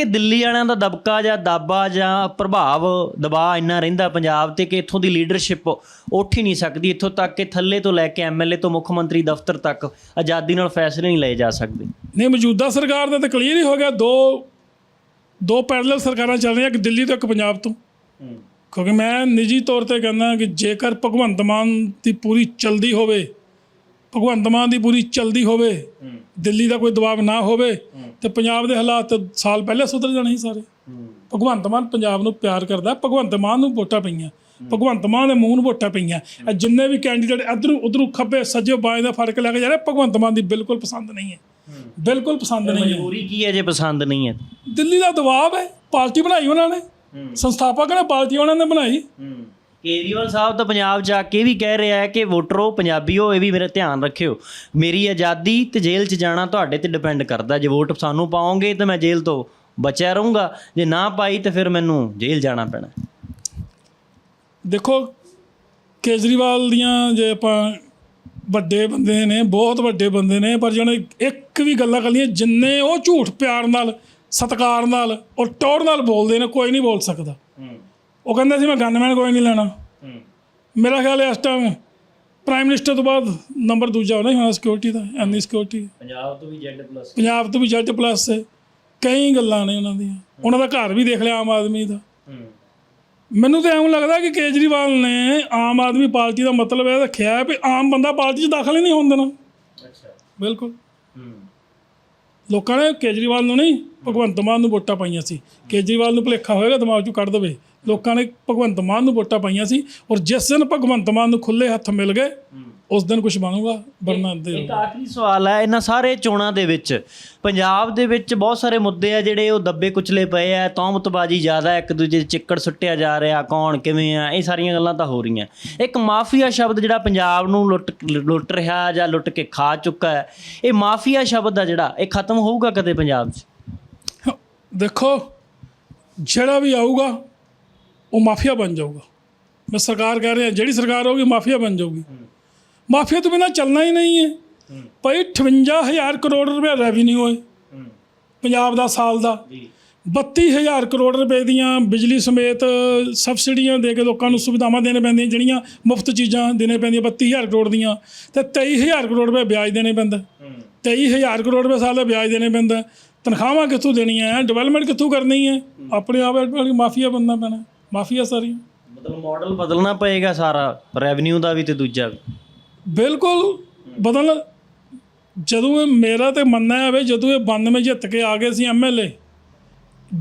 ਕਿ ਦਿੱਲੀ ਵਾਲਿਆਂ ਦਾ ਦਬਕਾ ਜਾਂ ਦਾਬਾ ਜਾਂ ਪ੍ਰਭਾਵ ਦਬਾਅ ਇੰਨਾ ਰਹਿੰਦਾ ਪੰਜਾਬ ਤੇ ਕਿ ਇੱਥੋਂ ਦੀ ਲੀਡਰਸ਼ਿਪ ਉੱਠ ਹੀ ਨਹੀਂ ਸਕਦੀ ਇੱਥੋਂ ਤੱਕ ਕਿ ਥੱਲੇ ਤੋਂ ਲੈ ਕੇ ਐਮਐਲਏ ਤੋਂ ਮੁੱਖ ਮੰਤਰੀ ਦਫ਼ਤਰ ਤੱਕ ਆਜ਼ਾਦੀ ਨਾਲ ਫੈਸਲੇ ਨਹੀਂ ਲਏ ਜਾ ਸਕਦੇ। ਨਹੀਂ ਮੌਜੂਦਾ ਸਰਕਾਰ ਦਾ ਤਾਂ ਕਲੀਅਰ ਹੀ ਹੋ ਗਿਆ ਦੋ ਦੋ ਪੈਰਲਲ ਸਰਕਾਰਾਂ ਚੱਲ ਰਹੀਆਂ ਇੱਕ ਦਿੱਲੀ ਤੋਂ ਇੱਕ ਪੰਜਾਬ ਤੋਂ। ਕਿਉਂਕਿ ਮੈਂ ਨਿੱਜੀ ਤੌਰ ਤੇ ਕਹਿੰਦਾ ਕਿ ਜੇਕਰ ਭਗਵੰਤ ਮਾਨ ਦੀ ਪੂਰੀ ਚਲਦੀ ਹੋਵੇ ਭਗਵੰਤ ਮਾਨ ਦੀ ਪੂਰੀ ਚਲਦੀ ਹੋਵੇ ਦਿੱਲੀ ਦਾ ਕੋਈ ਦਬਾਅ ਨਾ ਹੋਵੇ ਤੇ ਪੰਜਾਬ ਦੇ ਹਾਲਾਤ ਸਾਲ ਪਹਿਲੇ ਸੁਧਰ ਜਾਣੇ ਸੀ ਸਾਰੇ। ਭਗਵੰਤ ਮਾਨ ਪੰਜਾਬ ਨੂੰ ਪਿਆਰ ਕਰਦਾ ਭਗਵੰਤ ਮਾਨ ਨੂੰ ਵੋਟਾਂ ਪਈਆਂ। ਭਗਵੰਤ ਮਾਨ ਦੇ ਮੂੰਹ ਨੂੰ ਵੋਟਾਂ ਪਈਆਂ। ਇਹ ਜਿੰਨੇ ਵੀ ਕੈਂਡੀਡੇਟ ਇਧਰੋਂ ਉਧਰੋਂ ਖੱਬੇ ਸੱਜੇ ਬਾएं ਦਾ ਫ਼ਰਕ ਲੈ ਕੇ ਜਾ ਰਹੇ ਭਗਵੰਤ ਮਾਨ ਦੀ ਬਿਲਕੁਲ ਪਸੰਦ ਨਹੀਂ ਹੈ। ਬਿਲਕੁਲ ਪਸੰਦ ਨਹੀਂ ਹੈ। ਮਜਬੂਰੀ ਕੀ ਹੈ ਜੇ ਪਸੰਦ ਨਹੀਂ ਹੈ? ਦਿੱਲੀ ਦਾ ਦਬਾਅ ਹੈ ਪਾਰਟੀ ਬਣਾਈ ਉਹਨਾਂ ਨੇ। ਸੰਸਥਾਪਕ ਨੇ ਪਾਰਟੀ ਉਹਨਾਂ ਨੇ ਬਣਾਈ। ਕੇਜਰੀਵਾਲ ਸਾਹਿਬ ਤਾਂ ਪੰਜਾਬ ਜਾ ਕੇ ਵੀ ਕਹਿ ਰਿਹਾ ਹੈ ਕਿ ਵੋਟਰੋ ਪੰਜਾਬੀਓ ਇਹ ਵੀ ਮੇਰੇ ਧਿਆਨ ਰੱਖਿਓ। ਮੇਰੀ ਆਜ਼ਾਦੀ ਤੇ ਜੇਲ੍ਹ 'ਚ ਜਾਣਾ ਤੁਹਾਡੇ ਤੇ ਡਿਪੈਂਡ ਕਰਦਾ। ਜੇ ਵੋਟ ਸਾਨੂੰ ਪਾਓਗੇ ਤਾਂ ਮੈਂ ਜੇਲ੍ਹ ਤੋਂ ਬਚਿਆ ਰਹੂੰਗਾ। ਜੇ ਨਾ ਪਾਈ ਤਾਂ ਫਿਰ ਮੈਨੂੰ ਜੇਲ੍ਹ ਜਾਣਾ ਪੈਣਾ। ਦੇਖੋ ਕੇਜਰੀਵਾਲ ਦੀਆਂ ਜੇ ਆਪਾਂ ਵੱਡੇ ਬੰਦੇ ਨੇ ਬਹੁਤ ਵੱਡੇ ਬੰਦੇ ਨੇ ਪਰ ਜਿਹੜੇ ਇੱਕ ਵੀ ਗੱਲਾਂ ਕਰਨੀਆਂ ਜਿੰਨੇ ਉਹ ਝੂਠ ਪਿਆਰ ਨਾਲ ਸਤਿਕਾਰ ਨਾਲ ਔਰ ਟੌਰ ਨਾਲ ਬੋਲਦੇ ਨੇ ਕੋਈ ਨਹੀਂ ਬੋਲ ਸਕਦਾ। ਉਹ ਕਹਿੰਦੇ ਸੀ ਮੈਂ ਗਨਮੈਨ ਕੋਈ ਨਹੀਂ ਲੈਣਾ। ਮੇਰਾ ਖਿਆਲ ਹੈ ਇਸ ਟਾਈਮ ਪ੍ਰਾਈਮ ਮਿਨਿਸਟਰ ਤੋਂ ਬਾਅਦ ਨੰਬਰ ਦੂਜਾ ਹੋਣਾ ਹਾਂ ਸਿਕਿਉਰਿਟੀ ਦਾ ਐਨੀ ਸਿਕਿਉਰਿਟੀ ਪੰਜਾਬ ਤੋਂ ਵੀ ਜੈਡ ਪਲੱਸ ਪੰਜਾਬ ਤੋਂ ਵੀ ਜੱਜ ਪਲੱਸ ਹੈ। ਕਈ ਗੱਲਾਂ ਨੇ ਉਹਨਾਂ ਦੀਆਂ। ਉਹਨਾਂ ਦਾ ਘਰ ਵੀ ਦੇਖ ਲਿਆ ਆਮ ਆਦਮੀ ਦਾ। ਮੈਨੂੰ ਤਾਂ ਐਵੇਂ ਲੱਗਦਾ ਕਿ ਕੇਜਰੀਵਾਲ ਨੇ ਆਮ ਆਦਮੀ ਪਾਰਟੀ ਦਾ ਮਤਲਬ ਇਹ ਰੱਖਿਆ ਹੈ ਵੀ ਆਮ ਬੰਦਾ ਪਾਰਟੀ 'ਚ ਦਾਖਲ ਹੀ ਨਹੀਂ ਹੋਣ ਦੇਣਾ। ਅੱਛਾ। ਬਿਲਕੁਲ। ਲੋਕਾਂ ਨੇ ਕੇਜਰੀਵਾਲ ਨੂੰ ਨਹੀਂ ਭਗਵੰਤ ਮਾਨ ਨੂੰ ਵੋਟਾਂ ਪਾਈਆਂ ਸੀ। ਕੇਜਰੀਵਾਲ ਨੂੰ ਭੁਲੇਖਾ ਹੋਏਗਾ, ਦਿਮਾਗ 'ਚੋਂ ਕੱਢ ਦੇਵੇ। ਲੋਕਾਂ ਨੇ ਭਗਵੰਤ ਮਾਨ ਨੂੰ ਵੋਟਾਂ ਪਾਈਆਂ ਸੀ ਔਰ ਜਿਸ ਦਿਨ ਭਗਵੰਤ ਮਾਨ ਨੂੰ ਖੁੱਲੇ ਹੱਥ ਮਿਲ ਗਏ, ਉਸ ਦਿਨ ਕੁਝ ਬਣੂਗਾ ਵਰਨਾ ਦੇ ਇੱਕ ਆਖਰੀ ਸਵਾਲ ਹੈ, ਇਹਨਾਂ ਸਾਰੇ ਚੋਣਾਂ ਦੇ ਵਿੱਚ ਪੰਜਾਬ ਦੇ ਵਿੱਚ ਬਹੁਤ ਸਾਰੇ ਮੁੱਦੇ ਆ ਜਿਹੜੇ ਉਹ ਦੱਬੇ ਕੁਚਲੇ ਪਏ ਆ, ਤੌਮਤਬਾਜ਼ੀ ਜ਼ਿਆਦਾ ਇੱਕ ਦੂਜੇ ਚਿੱਕੜ ਸੁੱਟਿਆ ਜਾ ਰਿਹਾ, ਕੌਣ ਕਿਵੇਂ ਆ, ਇਹ ਸਾਰੀਆਂ ਗੱਲਾਂ ਤਾਂ ਹੋ ਰਹੀਆਂ। ਇੱਕ ਮਾਫੀਆ ਸ਼ਬਦ ਜਿਹੜਾ ਪੰਜਾਬ ਨੂੰ ਲੁੱਟ ਲੁੱਟ ਰਿਹਾ ਜਾਂ ਲੁੱਟ ਕੇ ਖਾ ਚੁੱਕਾ ਹੈ, ਇਹ ਮਾਫੀਆ ਸ਼ਬਦ ਆ ਜਿਹੜਾ, ਇਹ ਖਤਮ ਹੋਊਗਾ ਕਦੇ ਪੰਜਾਬ 'ਚ? ਦੇਖੋ ਜਿਹੜਾ ਵੀ ਆਊਗਾ ਉਹ ਮਾਫੀਆ ਬਣ ਜਾਊਗਾ। ਮੈਂ ਸਰਕਾਰ ਕਹਿ ਰਿਹਾ ਜਿਹੜੀ ਸਰਕਾਰ ਹੋਊਗੀ ਮਾਫੀਆ ਬਣ ਜਾਊਗੀ। ਮਾਫੀਆ ਤੋਂ ਬਿਨਾ ਚੱਲਣਾ ਹੀ ਨਹੀਂ ਹੈ। ਭਾਈ 58000 ਕਰੋੜ ਰੁਪਏ ਰੈਵਨਿਊ ਹੈ ਪੰਜਾਬ ਦਾ ਸਾਲ ਦਾ। 32000 ਕਰੋੜ ਰੁਪਏ ਦੀਆਂ ਬਿਜਲੀ ਸਮੇਤ ਸਬਸਿਡੀਆਂ ਦੇ ਕੇ ਲੋਕਾਂ ਨੂੰ ਸੁਵਿਧਾਵਾਂ ਦੇਣੇ ਪੈਂਦੀਆਂ ਜਿਹੜੀਆਂ ਮੁਫਤ ਚੀਜ਼ਾਂ ਦੇਣੇ ਪੈਂਦੀਆਂ 32000 ਕਰੋੜ ਦੀਆਂ। ਤੇ 23000 ਕਰੋੜ ਰੁਪਏ ਵਿਆਜ ਦੇਣੇ ਪੈਂਦਾ। 23000 ਕਰੋੜ ਰੁਪਏ ਸਾਲ ਦਾ ਵਿਆਜ ਦੇਣੇ ਪੈਂਦਾ। ਤਨਖਾਹਾਂ ਕਿੱਥੋਂ ਦੇਣੀਆਂ ਹੈ ਡਿਵੈਲਪਮੈਂਟ ਕਿੱਥੋਂ ਕਰਨੀ ਹੈ। ਆਪਣੇ ਆਪ ਵਾਲੀ ਮਾਫੀਆ ਬੰਦਾ ਪੈਣਾ। ਮਾਫੀਆ ਸਾਰੀ ਮਤਲਬ ਮਾਡਲ ਬਦਲਣਾ ਪਏਗਾ ਸਾਰਾ ਰੈਵਨਿਊ ਦਾ ਵੀ ਤੇ ਦੂਜਾ ਵੀ। ਬਿਲਕੁਲ ਬਦਲ ਜਦੋਂ ਇਹ ਮੇਰਾ ਤੇ ਮੰਨਣਾ ਹੈ ਵੀ ਜਦੋਂ ਇਹ 92 ਜਿੱਤ ਕੇ ਆ ਗਏ ਸੀ ਐਮਐਲਏ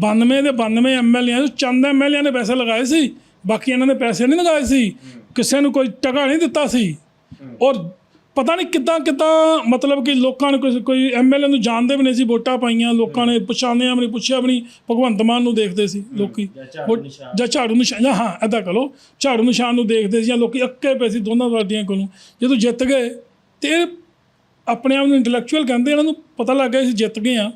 92 ਦੇ 92 ਐਮਐਲਏ ਚੰਦ ਐਮਐਲਏ ਨੇ ਪੈਸੇ ਲਗਾਏ ਸੀ ਬਾਕੀ ਇਹਨਾਂ ਨੇ ਪੈਸੇ ਨਹੀਂ ਲਗਾਏ ਸੀ। ਕਿਸੇ ਨੂੰ ਕੋਈ ਟਕਾ ਨਹੀਂ ਦਿੱਤਾ ਸੀ। ਔਰ ਪਤਾ ਨਹੀਂ ਕਿੱਦਾਂ ਕਿੱਦਾਂ ਮਤਲਬ ਕਿ ਲੋਕਾਂ ਨੇ ਕੋਈ ਕੋਈ ਐਮਐਲਏ ਨੂੰ ਜਾਣਦੇ ਵੀ ਨਹੀਂ ਸੀ ਵੋਟਾਂ ਪਾਈਆਂ ਲੋਕਾਂ ਨੇ ਪਛਾਣਿਆ ਵੀ ਨਹੀਂ ਪੁੱਛਿਆ ਵੀ ਨਹੀਂ ਭਗਵੰਤ ਮਾਨ ਨੂੰ ਦੇਖਦੇ ਸੀ ਲੋਕੀ। ਜਾਂ ਝਾੜੂ ਨਿਸ਼ਾਨ। ਜਾਂ ਹਾਂ ਐਦਾਂ ਕਰੋ ਝਾੜੂ ਨਿਸ਼ਾਨ ਨੂੰ ਦੇਖਦੇ ਸੀ ਜਾਂ ਲੋਕੀ ਅੱਕੇ ਪਏ ਸੀ ਦੋਨਾਂ ਪਾਰਟੀਆਂ ਕੋਲੋਂ। ਜਦੋਂ ਜਿੱਤ ਗਏ ਤੇ ਆਪਣੇ ਆਪ ਨੂੰ ਇੰਟੈਲੈਕਚੁਅਲ ਕਹਿੰਦੇ ਇਹਨਾਂ ਨੂੰ ਪਤਾ ਲੱਗ ਗਿਆ ਸੀ ਜਿੱਤ ਗਏ ਆ।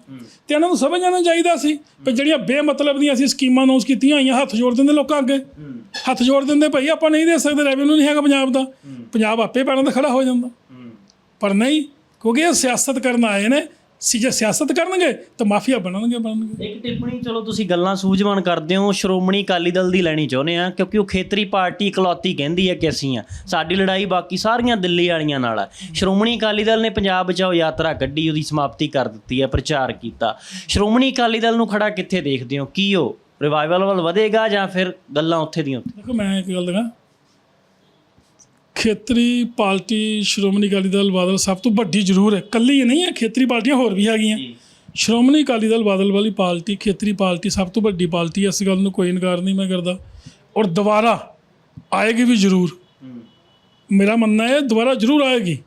ਤੇ ਇਹਨਾਂ ਨੂੰ ਸਮਝ ਜਾਣਾ ਚਾਹੀਦਾ ਸੀ ਕਿ ਜਿਹੜੀਆਂ ਬੇਮਤਲਬ ਦੀਆਂ ਅਸੀਂ ਸਕੀਮਾਂ ਅਨਾਉਂਸ ਕੀਤੀਆਂ ਹੋਈਆਂ ਹੱਥ ਜੋੜ ਦਿੰਦੇ ਲੋਕਾਂ ਅੱਗੇ। ਹੱਥ ਜੋੜ ਦਿੰਦੇ ਭਾਈ ਆਪਾਂ ਨਹੀਂ ਦੇ ਸਕਦੇ ਰੈਵਨਿਊ ਨਹੀਂ ਹੈਗਾ ਪੰਜਾਬ ਦਾ। ਪੰਜਾਬ ਆਪੇ ਪੈਰਾਂ ਤੇ ਖੜਾ ਹੋ ਜਾਂਦਾ। ਪਰ ਨਹੀਂ ਕਿਉਂਕਿ ਇਹ ਸਿਆਸਤ ਕਰਨ ਆਏ ਨੇ ਸੀ ਜੇ ਸਿਆਸਤ ਕਰਨਗੇ ਤਾਂ ਮਾਫੀਆ ਬਣਨਗੇ ਬਣਨਗੇ। ਇੱਕ ਟਿੱਪਣੀ ਚਲੋ ਤੁਸੀਂ ਗੱਲਾਂ ਸੂਝਵਾਨ ਕਰਦੇ ਹੋ ਸ਼੍ਰੋਮਣੀ ਅਕਾਲੀ ਦਲ ਦੀ ਲੈਣੀ ਚਾਹੁੰਦੇ ਆ ਕਿਉਂਕਿ ਉਹ ਖੇਤਰੀ ਪਾਰਟੀ ਇਕਲੌਤੀ ਕਹਿੰਦੀ ਹੈ ਕਿ ਅਸੀਂ ਆ ਸਾਡੀ ਲੜਾਈ ਬਾਕੀ ਸਾਰੀਆਂ ਦਿੱਲੀ ਵਾਲੀਆਂ ਨਾਲ ਆ। ਸ਼੍ਰੋਮਣੀ ਅਕਾਲੀ ਦਲ ਨੇ ਪੰਜਾਬ ਬਚਾਓ ਯਾਤਰਾ ਕੱਢੀ ਉਹਦੀ ਸਮਾਪਤੀ ਕਰ ਦਿੱਤੀ ਹੈ ਪ੍ਰਚਾਰ ਕੀਤਾ। ਸ਼੍ਰੋਮਣੀ ਅਕਾਲੀ ਦਲ ਨੂੰ ਖੜਾ ਕਿੱਥੇ ਦੇਖਦੇ ਹੋ? ਕੀ ਉਹ ਰਿਵਾਈਵਲ ਵੱਲ ਵਧੇਗਾ ਜਾਂ ਫਿਰ ਗੱਲਾਂ ਉੱਥੇ ਦੀਆਂ ਉੱਥੇ? ਦੇਖੋ ਮੈਂ ਇੱਕ ਗੱਲ ਦੱਸਾਂ ਖੇਤਰੀ ਪਾਰਟੀ ਸ਼੍ਰੋਮਣੀ ਅਕਾਲੀ ਦਲ ਬਾਦਲ ਸਭ ਤੋਂ ਵੱਡੀ ਜ਼ਰੂਰ ਹੈ। ਕੱਲੀ ਹੀ ਨਹੀਂ ਹੈ ਖੇਤਰੀ ਪਾਰਟੀਆਂ ਹੋਰ ਵੀ ਹੈਗੀਆਂ। ਸ਼੍ਰੋਮਣੀ ਅਕਾਲੀ ਦਲ ਬਾਦਲ ਵਾਲੀ ਪਾਰਟੀ ਖੇਤਰੀ ਪਾਰਟੀ ਸਭ ਤੋਂ ਵੱਡੀ ਪਾਰਟੀ ਹੈ, ਇਸ ਗੱਲ ਨੂੰ ਕੋਈ ਇਨਕਾਰ ਨਹੀਂ ਮੈਂ ਕਰਦਾ। ਔਰ ਦੁਬਾਰਾ ਆਏਗੀ ਵੀ ਜ਼ਰੂਰ। ਮੇਰਾ ਮੰਨਣਾ ਹੈ ਦੁਬਾਰਾ ਜ਼ਰੂਰ ਆਏਗੀ।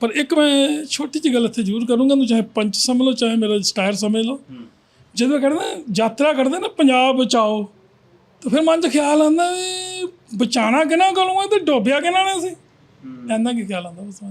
ਪਰ ਇੱਕ ਮੈਂ ਛੋਟੀ ਜਿਹੀ ਗੱਲ ਇੱਥੇ ਜ਼ਰੂਰ ਕਰੂੰਗਾ ਨੂੰ ਚਾਹੇ ਪੰਚ ਸਮਝ ਲਓ ਚਾਹੇ ਮੇਰਾ ਸਟਾਇਰ ਸਮਝ ਲਓ। ਜਦੋਂ ਕਹਿੰਦਾ ਯਾਤਰਾ ਕਰਦੇ ਨਾ ਪੰਜਾਬ ਬਚਾਓ ਤਾਂ ਫਿਰ ਮਨ 'ਚ ਖਿਆਲ ਆਉਂਦਾ ਵੀ ਬਚਾਣਾ ਕਿਹਨਾਂ ਕੋਲੋਂ ਹੈ ਤੇ ਡੋਬਿਆ ਕਿਹਨਾਂ ਨੇ ਸੀ ਐਨਾ ਕੀ ਖਿਆਲ ਆਉਂਦਾ ਬਸ।